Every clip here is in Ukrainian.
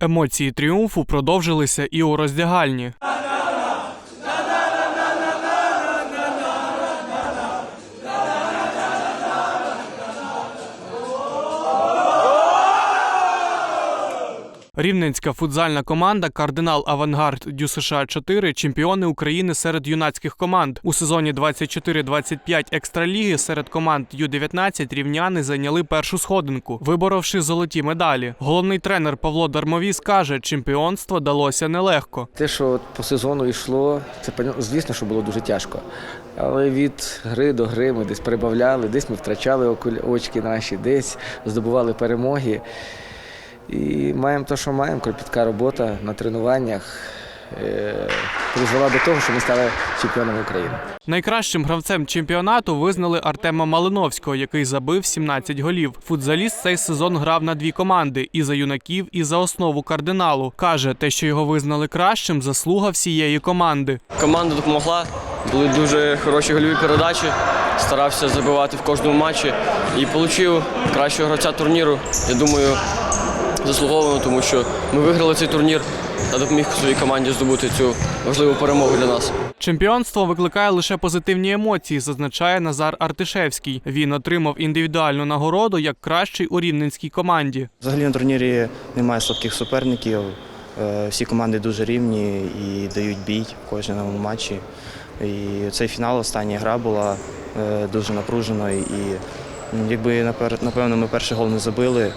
Емоції тріумфу продовжилися і у роздягальні. Рівненська футзальна команда Кардинал Авангард Дю США 4 чемпіони України серед юнацьких команд. У сезоні 24-25 екстраліги серед команд Ю-19 рівняни зайняли першу сходинку, виборовши золоті медалі. Головний тренер Павло Дармовіс каже, чемпіонство далося нелегко. Те, що по сезону йшло, це звісно, що було дуже тяжко. Але від гри до гри ми десь перебавляли, десь ми втрачали очки наші, десь здобували перемоги. І маємо те, що маємо, кропітка робота на тренуваннях е, призвела до того, що ми стали чемпіонами України. Найкращим гравцем чемпіонату визнали Артема Малиновського, який забив 17 голів. Футзаліст цей сезон грав на дві команди і за юнаків, і за основу кардиналу. каже, те, що його визнали кращим, заслуга всієї команди. Команда допомогла, були дуже хороші гольові передачі. Старався забивати в кожному матчі і отримав кращого гравця турніру. Я думаю, заслуговано, тому що ми виграли цей турнір та допоміг своїй команді здобути цю важливу перемогу для нас. Чемпіонство викликає лише позитивні емоції, зазначає Назар Артишевський. Він отримав індивідуальну нагороду як кращий у рівненській команді. Взагалі на турнірі немає слабких суперників. Е, Всі команди дуже рівні і дають бій в кожному матчі. І цей фінал, остання гра була е, дуже напруженою. І якби напевно ми перший гол не забили,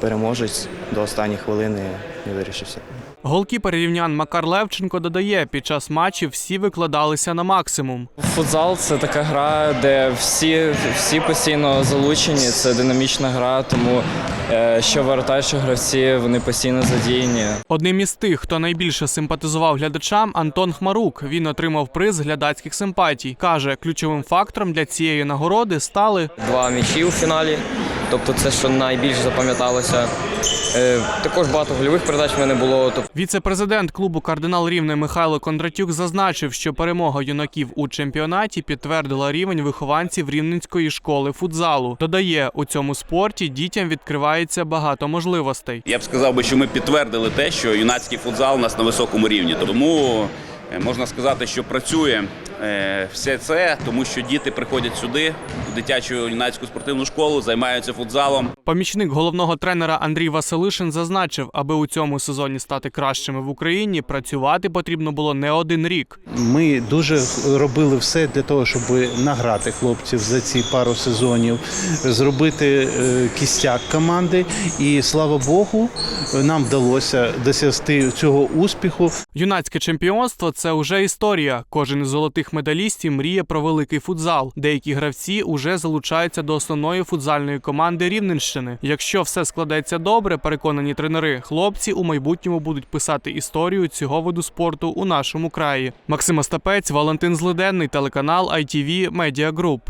переможець до останньої хвилини не вирішився. Голкіпер рівнян Макар Левченко додає, під час матчів всі викладалися на максимум. Футзал це така гра, де всі, всі постійно залучені. Це динамічна гра, тому е, що воротар, що гравці, вони постійно задіяні. Одним із тих, хто найбільше симпатизував глядачам, Антон Хмарук. Він отримав приз глядацьких симпатій. каже, ключовим фактором для цієї нагороди стали Два м'ячі у фіналі, тобто це, що найбільше запам'яталося. Е, Також багато гольових передач в мене було. Віце-президент клубу Кардинал Рівне Михайло Кондратюк зазначив, що перемога юнаків у чемпіонаті підтвердила рівень вихованців рівненської школи футзалу. Додає, у цьому спорті дітям відкривається багато можливостей. Я б сказав би, що ми підтвердили те, що юнацький футзал у нас на високому рівні. Тому можна сказати, що працює е, все це, тому що діти приходять сюди, в дитячу юнацьку спортивну школу, займаються футзалом. Помічник головного тренера Андрій Василишин зазначив, аби у цьому сезоні стати кращими в Україні, працювати потрібно було не один рік. Ми дуже робили все для того, щоб награти хлопців за ці пару сезонів, зробити е, кістяк команди. І слава Богу, нам вдалося досягти цього успіху. Юнацьке чемпіонство це вже історія. Кожен із золотих медалістів мріє про великий футзал. Деякі гравці уже залучаються до основної футзальної команди Рівненщини. Якщо все складеться добре, переконані тренери, хлопці у майбутньому будуть писати історію цього виду спорту у нашому краї. Максим Остапець, Валентин Злиденний, телеканал ITV Media Group.